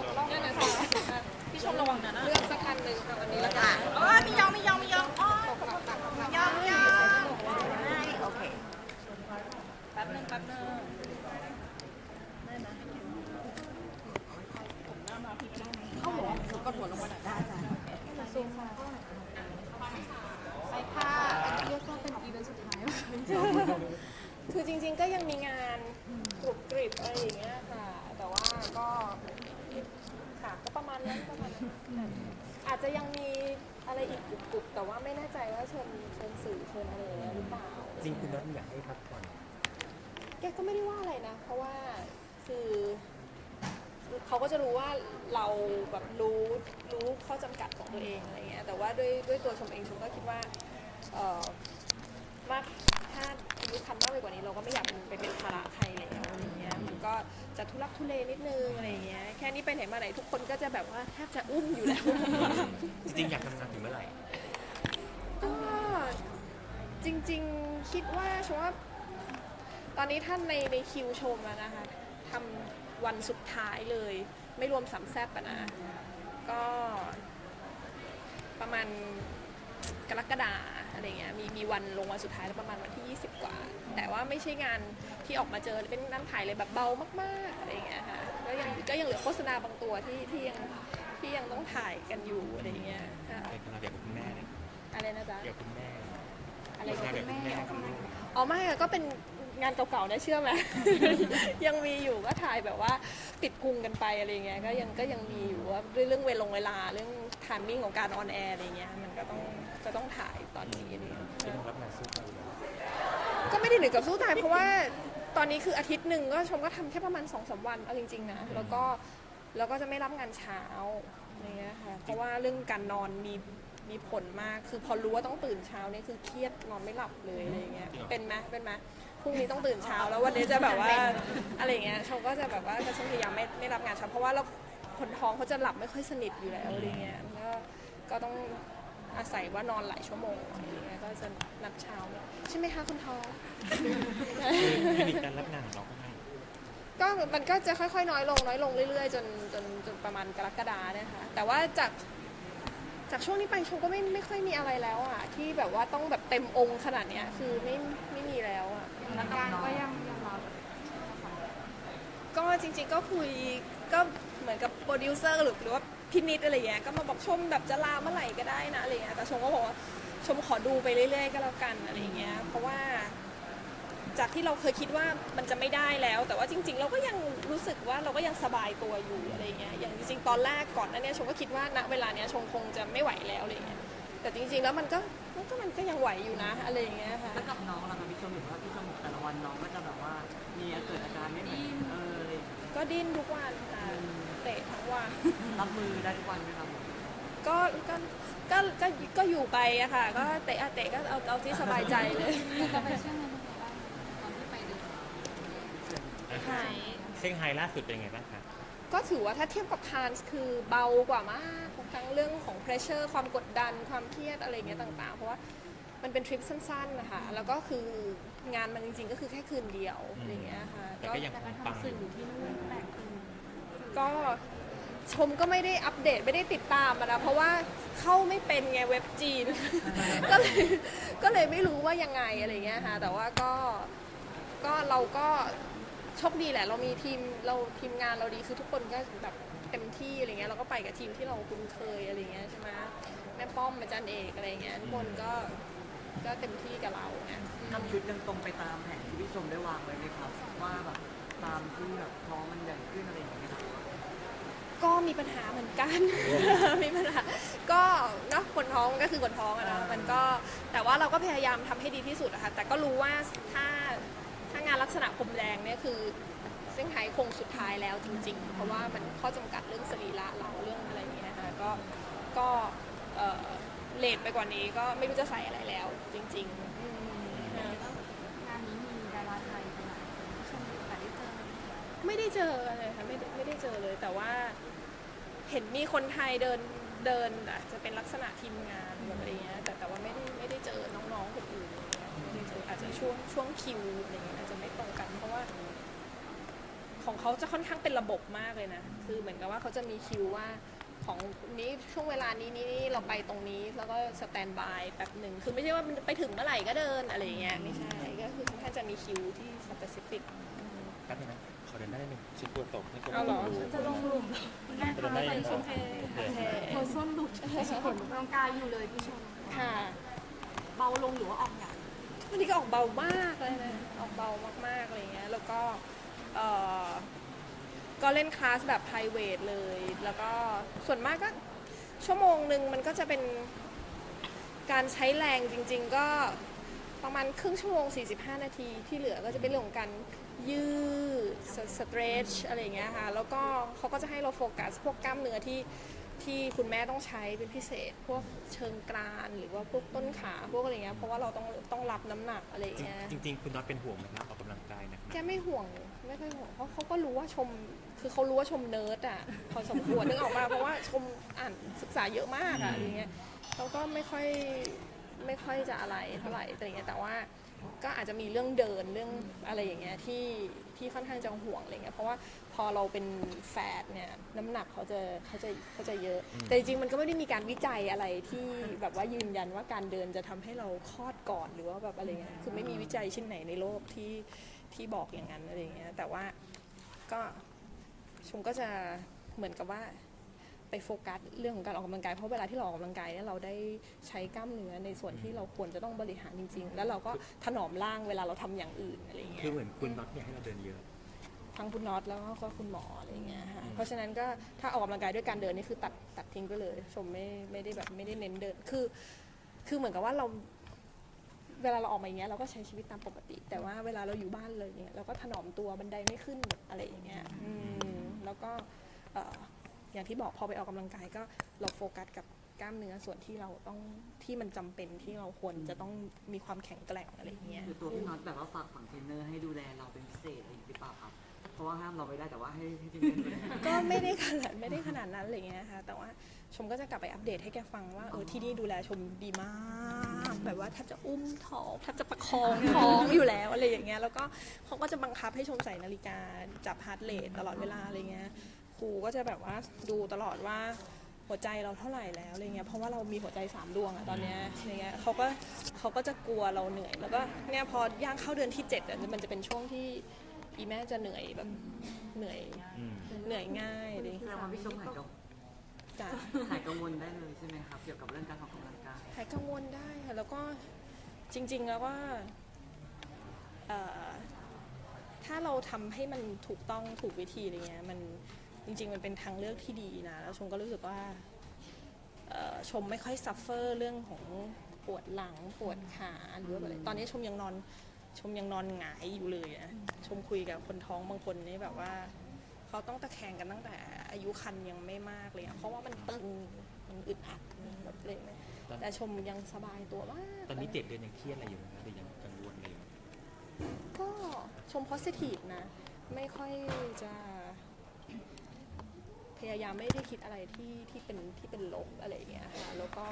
ตกรอบนั่นนะสิพี่ชมระวังนะเลือกสักอันหนึ่งค่ะวันนี้ละกันอ๋อไม่ยอมไม่ยอมไม่ยอมอ๋อยอมยอมโอเคแป๊บนึงแป๊บนึงกดหัวลงมาหน่อยได้จ้ะไปค่ะอันนี้เรียกว่าเป็นอีเวนต์สุดท้ายคือจริงๆก็ยังมีงานกรุบกริบอะไรอย่างเงี้ยค่ะ แต่ว่าก็ ค่ะ ก็ประมาณนั้นประมาณนั้นอาจจะยังมีอะไรอีกกรุบๆแต่ว่าไม่แน่ใจว่าเชิญเชิญสื่อเชิญอะไรอย่างเงี้ยหรือเปล่า จริงคุณน็อตอยากให้พักผ่อนแกก็ไม่ได้ว่าอะไรนะ เพราะว่าคือเขาก็จะรู้ว่าเราแบบรู้รู้ข้อจำกัดของตัวเองอะไรเงี้ยแต่ว่าด้วยด้วยตัวชมเองชมก็คิดว่าเออมากถ้าอายุคันมากไปกว่านี้เราก็ไม่อยากเป็นไปเป็นภาระใครแล้ว อะไรเงี้ยมันก็จะทุลักทุเลนิดนึงอะไรเงี้ยแค่นี้ไปไหนมาไหนทุกคนก็จะแบบว่าแทบจะอุ้มอยู่แล้วจริงๆอยากทำงานถึงเมื่อไหร่ก็จริง ๆคิดว่าชมว่าตอนนี้ท่านในในคิวชมแล้วนะคะทำวันสุดท้ายเลย ไม่รวมสามแซบอะนะก็ประมาณ กรกฎาอะไรเงี้ยมีมีวันลงวันสุดท้ายแล้วประมาณวันที่ 20 กว่า แต่ว่าไม่ใช่งานที่ออกมาเจอเป็นนั่นถ่ายเลยแบบเบามากๆอะไรเงี้ยค่ะก็ยังก็ยังเหลือโฆษณาบางตัวที่ที่ยังที่ยังต้องถ่ายกันอยู่อะไรเงี้ยค่ะเป็นเราเดี๋ยวกับคุณแม่เลยอะไรนะจ๊ะเดี๋ยวคุณแม่อะไรโฆษณาเดี๋ยวคุณแม่คุณลูกอ๋อไม่อะก็เป็นงานเก่าๆนะเชื่อไหม ยังมีอยู่ก็ถ่ายแบบว่าติดพุงกันไปอะไรเงี้ยก็ยังก็ยังมีอยู่ว่าด้วยเรื่องเวลงเวลาเรื่องทามมิ่งของการออนแอร์อะไรเงี้ยมันก็ต้อง ก็ต้องถ่ายตอนนี้อะไรเงี้ยเป็นรับงานสู้กันก็ไม่ได้หนึ่งกับสู้ตายเพราะว่าตอนนี้คืออาทิตย์หนึ่งก็ชมก็ทำแค่ประมาณสองสามวันเอาจริงๆนะแล้วก็แล้วก็จะไม่รับงานเช้าอะไรเงี้ยค่ะเพราะว่าเรื่องการนอนมีมีผลมาก คือพอรู้ว่าต้องตื่นเช้าเนี่ยคือเครียดนอนไม่หลับเลยอะไรเงี้ย เป็นไหมเป็นไหมพรุ่งนี้ต้องตื่นเช้าแล้ววันนี้จะแบบว่าอะไรเงี้ยชมก็จะแบบว่าจะพยายามไม่ไม่รับงานเช้าเพราะว่าเราคนท้องเขาจะหลับไม่ค่อยสนิทอยู่แล้วอะไรเงี้ยก็ก็ต้อง อาศัยว่านอนหลายชั่วโมงอะไรเงี้ยก็จะนับเช้าเนี่ยใช่ไหมคะคุณท้อง เทคนิคการรับงานของเราก็ให้ก็มันก็จะค่อยๆ น้อยลงน้อยลงเรื่อยๆจนจนจนประมาณกรกฎาเนี่ยค่ะแต่ว่าจากจากช่วงนี้ไปชมก็ไม่ไม่ค่อยมีอะไรแล้วอะที่แบบว่าต้องแบบเต็มองค์ขนาดเนี้ยคือไม่ไม่มีแล้วอะ แล้วการก็ยังก็จริงๆก็คุย ก็เหมือนกับโปรดิวเซอร์หรือหรือว่าพินิดอะไรเงี้ยก็มาบอกชมแบบจะลาเมื่อไหร่ก็ได้นะอะไรเงี้ยแต่ชมก็บอกว่าชมขอดูไปเรื่อยๆก็แล้วกันอะไรเงี้ยเพราะว่า จากที่เราเคยคิดว่ามันจะไม่ได้แล้ว แต่ว่าจริง ๆ เราก็ยังรู้สึกว่าเราก็ยังสบายตัวอยู่อะไรเงี้ยอย่างจริงๆตอนแรกก่อนนั้นเนี่ยชมก็คิดว่าณเวลาเนี้ยชมคงจะไม่ไหวแล้วอะไรเงี้ยแต่จริง ๆ แล้วมันก็มันก็มันก็ยังไหวอยู่นะอะไรเงี้ยค่ะ แล้วกับน้องล่ะคะพี่ชมเห็นว่าพี่ชมแต่ละวันน้องก็ ก็ดิ้นทุกวันค่ะ เตะทั้งวัน รับมือได้ทุกวันไหมครับผมก็ก็ก็ก็ก็อยู่ไปอะค่ะ ก็เตะอะเตะก็เอาเอาที่สบายใจเลยจะไปเชื่อมันยังไงบ้างตอนที่ไปดูค่ะเซี่ยงไฮ้ล่าสุดเป็นยังไงบ้างคะ ก็ถือว่าถ้าเทียบกับคานส์คือเบากว่ามากทั้งเรื่องของ pressure ความกดดันความเครียดอะไรเงี้ยต่างๆ เพราะว่า มันเป็นทริปสั้นๆนะคะแล้วก็คืองานมันจริงๆ ก็คือแค่คืนเดียวอะไรเงี้ยค่ะแต่ก็ยังปังอยู่ที่นู่นแปลกคือก็ชมก็ไม่ได้อัปเดตไม่ได้ติดตามอะนะเพราะว่าเข้าไม่เป็นไงเว็บจีน ก็เลยก็เลยไม่รู้ว่ายังไงอะไรเงี้ยค่ะแต่ว่าก็ก็เราก็โชคดีแหละ เรามีทีมเราทีมงานเราดีคือทุกคนก็แบบเต็มที่อะไรเงี้ยเราก็ไปกับทีมที่เราคุ้นเคยอะไรเงี้ยใช่ไหมแม่ป้อมอาจารย์เอกอะไรเงี้ยทุกคนก็ ก็เต็มที่กับเราไงทำชุดยังตรงไปตามแผนที่พี่ชมได้วางไว้ไหมครับว่าแบบตามที่แบบท้องมันใหญ่ขึ้นอะไรอย่างเงี้ยครับก็มีปัญหาเหมือนกัน มีปัญหา ก็เนาะคนท้องก็คือคนท้องอะเนาะมันก็แต่ว่าเราก็พยายามทำให้ดีที่สุดอะค่ะแต่ก็รู้ว่าถ้าถ้างานลักษณะพรมแดงเนี่ยคือเซี่ยงไฮ้คงสุดท้ายแล้วจริง ๆ เพราะว่ามันข้อจำกัดเรื่องสรีระเราเรื่องอะไรอย่างเงี้ยค่ะก็ก็ เอ่อเลทไปกว่านี้ก็ไม่รู้จะใส่อะไรแล้ว จริงๆอืมค่ะงานนี้มีดาราไทยไปไหนที่ชมมีโอกาสได้เจอไม่ได้เจอเลยค่ะไม่ได้ไม่ได้เจอเลย แต่ว่า เห็นมีคนไทยเดินเดินอาจจะเป็นลักษณะทีมงานแบบอะไรเงี้ยแต่แต่ว่าไม่ได้ไม่ได้เจอน้องๆคนอื่นไม่ได้เจออาจจะช่วงช่วงคิวอะไรเงี้ยอาจจะไม่ตรงกัน เพราะว่า ของเขาจะค่อนข้างเป็นระบบมากเลยนะ คือเหมือนกับว่าเขาจะมีคิวว่า ของนี้ช่วงเวลานี้นี้นี่เราไปตรงนี้แล้วก็สแตนบายแป๊บหนึ่งคือไม่ใช่ว่ามันไปถึงเมื่อไหร่ก็เดินอะไรอย่างเงี้ยไม่ใช่ก็คือค่อนข้างจะมีคิวที่สเปซิฟิก แป๊บนึงนะขอเดินได้ไหมชิดกลัวตกให้กลัวเอาเหรอ ดูจะลงหลุมแม่เดินได้ยังชมโอโอเคเคโพสส้นหลุดผลกำลังกายอยู่เลยพี่ชม ค่ะเบาลงหรือว่าออกอย่างวันนี้ก็ออกเบามากเลยนะออกเบามากๆอะไรเงี้ยแล้วก็เอ่อ ก็เล่นคลาสแบบ p r i v a t เลย แล้วก็ส่วนมากก็ชั่วโมงหนึ่งมันก็จะเป็นการใช้แรงจริง ๆ ก็ประมาณครึ่งชั่วโมง 45 นาทีที่เหลือก็จะเป็นเรื่องของการยืดสเตรชอะไรอย่างเงี้ยค่ะ แล้วก็เขาก็จะให้เราโฟกัสพวกกล้ามเนื้อที่ที่คุณแม่ต้องใช้เป็นพิเศษ พวกเชิงกรานหรือว่าพวกต้นขาพวกอะไรเงี้ยเพราะว่าเราต้องต้องรับน้ำหนักอะไรอย่างเงี้ยจริงๆ คุณน็อตเป็นห่วงไหมครับออกกำลัง กายหนะแกไม่ห่วงไม่ค่อยห่วงเพราะเขาก็รู้ว่าชม คือเขารู้ว่าชมเนิร์ดอะพอสมควรนึกออกมาเพราะว่าชมอ่านศึกษาเยอะมากอะอย่างเงี้ยเขาก็ไม่ค่อยไม่ค่อยจะอะไรเท่าไหร่แต่อย่างเงี้ยแต่ว่าก็อาจจะมีเรื่องเดินเรื่องอะไรอย่างเงี้ยที่ที่ค่อนข้างจะห่วงอะไรเงี้ยเพราะว่าพอเราเป็นแฟตเนี่ยน้ำหนักเขาจะเขาจะเขาจะเยอะ แต่จริงๆมันก็ไม่ได้มีการวิจัยอะไรที่แบบว่ายืนยันว่าการเดินจะทำให้เราคลอดก่อนหรือว่าแบบอะไรเงี้ยคือไม่มีวิจัยชิ้นไหนในโลกที่ ที่บอกอย่างนั้นอะไรเงี้ยแต่ว่าก็ชมก็จะเหมือนกับว่าไปโฟกัสเรื่องของการออกกำลังกายเพราะเวลาที่เราออกกำลังกายเนี่ยเราได้ใช้กล้ามเนื้อในส่วนที่เราควรจะต้องบริหารจริง ๆ แล้วเราก็ถนอมร่างเวลาเราทำอย่างอื่นอะไรเงี้ย คือเหมือนคุณน็อตอยากให้เราเดินเยอะ ทั้งคุณน็อตแล้วก็คุณหมออะไรอย่างเงี้ยค่ะ เพราะฉะนั้นก็ถ้าออกกำลังกายด้วยการเดินนี่คือตัดตัดทิ้งไปเลย ชมไม่ไม่ได้แบบไม่ได้เน้นเดิน คือ คือเหมือนกับว่าเรา เวลาเราออกมาอย่างเงี้ยเราก็ใช้ชีวิตตามปกติ แต่ว่าเวลาเราอยู่บ้านเลยเนี่ยเราก็ถนอมตัวบันไดไม่ขึ้นอะไรอย่างเงี้ยอืมแล้วก็เอ่ออย่างที่บอกพอไปออกกำลังกายก็เราโฟกัสกับกล้ามเนื้อส่วนที่เราต้องที่มันจำเป็นที่เราควรจะต้องมีความแข็งแกร่งอะไรอย่างเงี้ย คือตัวพี่น็อตแบบว่าฝากฝังเทรนเนอร์ให้ดูแลเราเป็นพิเศษอะไรอย่างนี้หรือเปล่าครับ ราะว่าห้ามเราไม่ได้แต่ว่าให้ให้เทรนเนดูแล ก็ไม่ได้ขนาดไม่ได้ขนาดนั้นอะไรเงี้ยค่ะแต่ว่าชมก็จะกลับไปอัปเดตให้แกฟังว่าเออที่นี่ดูแลชมดีมาก แบบว่าแทบจะอุ้มท้องแทบจะประคองท้องอยู่แล้วอะไรอย่างเงี้ยแล้วก็เขาก็จะบังคับให้ชมใส่นาฬิกาจับฮาร์ดเรทตลอดเวลาอะไรเงี้ยครูก็จะแบบว่าดูตลอดว่าหัวใจเราเท่าไหร่แล้วอะไรเงี้ยเพราะว่าเรามีหัวใจสามดวงอะตอนเนี้ยอะไรเงี้ยเขาก็เขาก็จะกลัวเราเหนื่อย แล้วก็เนี่ยพอย่างเข้าเดือนที่เจ็ดอะมันจะเป็นช่วงที่ อีแม่จะเหนื่อยแบบเหนื่อยอืม เหนื่อยง่ายอะไรอย่างแสเลยดงว่าพี่ชมหายกังจ้ะ หายกังวลได้เลยใช่ไหมครับเกี่ยวกับเรื่องการออกกำลังกาย หายกังวลได้ค่ะแล้วก็จริง ๆ แล้วว่าเอ่อถ้าเราทำให้มันถูกต้องถูกวิธีอะไรเงี้ยมันจริง ๆ มันเป็นทางเลือกที่ดีนะ แล้วชมก็รู้สึกว่าเอ่อชมไม่ค่อยซัฟเฟอร์เรื่องของปวดหลังปวดขาหรือว่าอะไรตอนนี้ชมยังนอน ชมยังนอนหงายอยู่เลยอะชมคุยกับคนท้องบางคนนี่แบบว่าเขาต้องตะแคงกันตั้งแต่ อายุคันยังไม่มากเลยอะเพราะว่ามันตึงมันอึดอัดแบบเลยนะแต่ชมยังสบายตัวมากตอนนี้เจ็ดเดือนยังเครียดอะไรอยู่ไหมหรือยังกังวลอะไรอยู่ไหมก็ชม positive นะ ไม่ค่อยจะ พยายามไม่ได้คิดอะไรที่ที่เป็นที่เป็นลบอะไรอย่างเงี้ยค่ะแล้วก็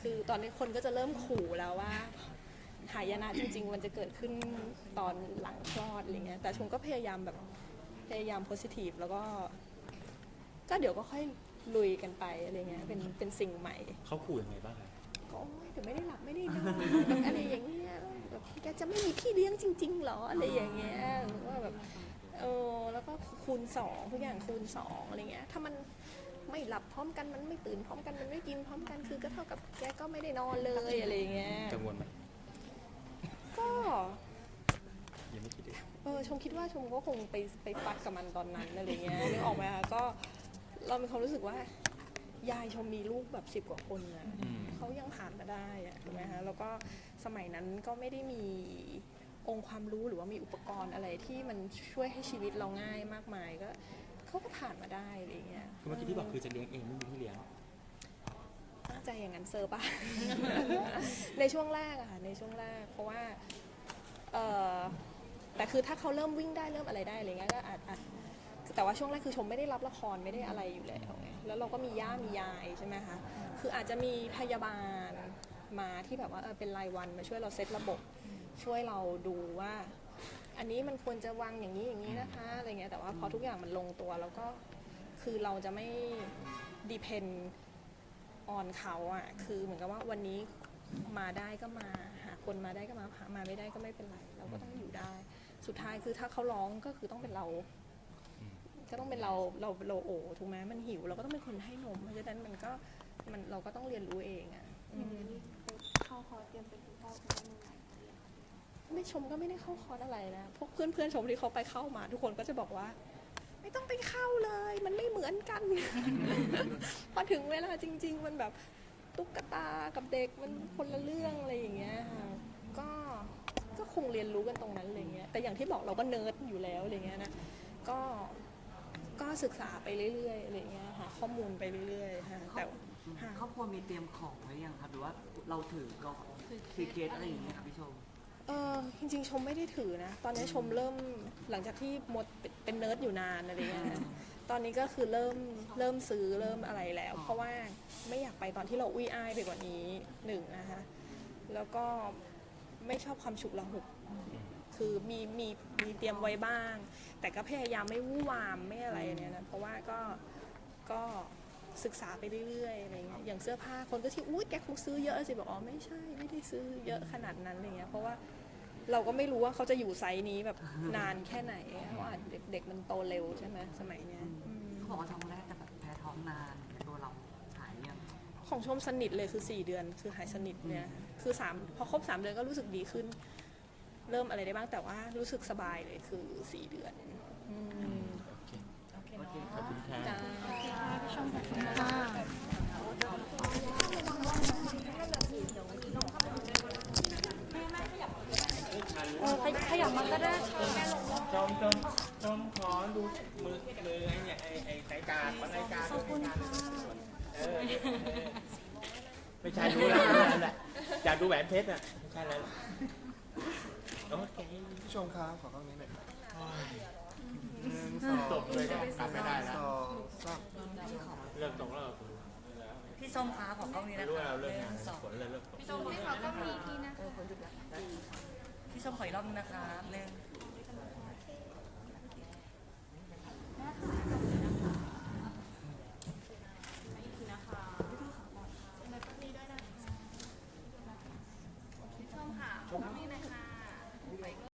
คือตอนนี้คนก็จะเริ่มขู่แล้วว่า หายนะจริง ๆ มันจะเกิดขึ้นตอนหลังคลอดอะไรเงี้ย แต่ชมก็พยายามแบบพยายาม positive แล้วก็ ก็เดี๋ยวก็ค่อยลุยกันไปอะไรเงี้ย เป็นเป็นสิ่งใหม่ เขาขู่ยังไงบ้างคะก็โอ๊ยเดี๋ยวไม่ได้หลับไม่ได้นอนอะไรอย่างเงี้ยแบบแกจะไม่มีพี่เลี้ยงจริงๆเหรออะไรอย่างเงี้ยหรือว่าแบบเออแล้วก็คูณสองทุกอย่างคูณสองอะไรเงี้ย ถ้ามันไม่หลับพร้อมกันมันไม่ตื่นพร้อมกันมันไม่กินพร้อมกันคือก็เท่ากับแกก็ไม่ได้นอนเลยอะไรอย่างเงี้ย กังวลไหม ก็ ยังไม่คิดเลย เออ ชมคิดว่าชมก็คงไปไปฟัดกับมันตอนนั้นอะไรเงี้ยนึกออกไหมคะก็เรามีความรู้สึกว่า ยายชมมีลูกแบบสิบ10กว่าคนนะอืมเขายังผ่านมาได้อะถูกไหมคะแล้วก็สมัยนั้นก็ไม่ได้มีองค์ความรู้หรือว่ามีอุปกรณ์อะไรที่มันช่วยให้ชีวิตเราง่ายมากมายก็เขาก็ผ่านมาได้อะไรเงี้ยคือเมื่อกี้ที่บอกคือจะเลี้ยงเองไม่มีพี่เลี้ยงน่าจะอย่างนั้นเซอร์ป่ะ ในช่วงแรกอะค่ะในช่วงแรกเพราะว่าเออ แต่คือถ้าเขาเริ่มวิ่งได้เริ่มอะไรได้อะไรเงี้ยก็อาจอาจแต่ว่าช่วงแรกคือชมไม่ได้รับละครไม่ได้อะไรอยู่แล้วไงแล้วเราก็มีย่ามียายใช่ไหมคะคืออาจจะมีพยาบาลมาที่แบบว่าเออเป็นรายวันมาช่วยเราเซตระบบ ช่วยเราดูว่า อันนี้มันควรจะวางอย่างนี้อย่างนี้นะคะอะไรเงี้ยแต่ว่าพอทุกอย่างมันลงตัวแล้วก็คือเราจะไม่ depend on เขาอะคือเหมือนกับว่าวันนี้มาได้ก็มาหาคนมาได้ก็มาหามาไม่ได้ก็ไม่เป็นไร เราก็ต้องอยู่ได้ สุดท้ายคือถ้าเขาร้องก็คือต้องเป็นเรา ก็ต้องเป็นเราเราเราโอถูกไหมมันหิว เราก็ต้องเป็นคนให้นม เพราะฉะนั้นมันก็มันเราก็ต้องเรียนรู้เองอะอืมเข้าคอร์สเตรียมเป็นคุณพ่อคุณแม่มือใหม่ไม่ชมก็ไม่ได้เข้าคอร์สอะไรนะ พวกเพื่อนเพื่อนๆชมที่เขาไปเข้ามา ทุกคนก็จะบอกว่า ไม่ต้องไปเข้าเลย มันไม่เหมือนกัน พอถึงเวลาจริง ๆ มันแบบตุ๊กตากับเด็กมันคนละเรื่องอะไรอย่างเงี้ยค่ะก็ก็ คงเรียนรู้กันตรงนั้นอะไรเงี้ยแต่อย่างที่บอกเราก็เนิร์ดอยู่แล้วอะไรเงี้ยนะก็ก็ศึกษาไปเรื่อยๆอะไรเงี้ยหาข้อมูลไปเรื่อยๆค่ะแต่ค่ะครอบครัวมีเตรียมของไว้ยังครับหรือว่าเราถือก่อนถือเคสอะไรอย่างเงี้ยครับพี่ชมเออจริงๆชมไม่ได้ถือนะ ตอนนี้ชมเริ่มหลังจากที่หมดเป็นเป็นเนิร์ดอยู่นานอะไรเงี้ยนะตอนนี้ก็คือเริ่มเริ่มซื้อเริ่มอะไรแล้ว เพราะว่าไม่อยากไปตอนที่เราอุ้ยอ้ายไปกว่านี้หนึ่งนะคะแล้วก็ ไม่ชอบความฉุกละหุก คือมีมีมีเตรียมไว้บ้าง แต่ก็พยายามไม่วู่วามไม่อะไรเนี่ยนะเพราะว่าก็ก็ศึกษาไปเรื่อยๆอะไรเงี้ยอย่างเสื้อผ้าคนก็ที่อุ้ยแกคงซื้อเยอะสิบอกอ๋อไม่ใช่ไม่ได้ซื้อเยอะขนาดนั้นอะไรเงี้ยเพราะว่าเราก็ไม่รู้ว่าเขาจะอยู่ไซส์นี้แบบนานแค่ไหนเพราะว่าเด็กเด็กมันโตเร็วใช่ไหมสมัยเนี้ยอืมเขาบอกว่าท้องแรกแต่แบบแพ้ท้องนานตัวเราหายยังของชมสนิทเลยคือ 4 เดือนคือหายสนิทเนี่ย คือสามพอครบ3เดือนก็รู้สึกดีขึ้น เริ่มอะไรได้บ้างแต่ว่ารู้สึกสบายเลยคือ4เดือนอืมโอเคโอเคเนาะขอบคุณค่ะจ้าพี่ชมขอบคุณค่ะเออขยับมาก็ได้ค่ะจอมจอมจอมขอดูมือมือไอ้เนี่ยไอ้ไอ้สายการของรายการขอบคุณค่ะเออไม่ใช่รู้แล้วนั่นแหละ อยากดูแหวนเพชรอะไม่ใช่แล้วโอเคผู้ชมครับขอกล้องนี้หน่อยครับจบเลยก็กลับไม่ได้สแล้วองสามเลิกตรงแล้วพี่ชมคะขอกล้องนี้ไม่นะรู้คะว่าเราเลิกหงานนึ่งสองผลเลยเลิกตรงพี่ชมให้เขาก็มีทีนะคะพี่ชมขออีกรอบนึงนะคะหนึ่ง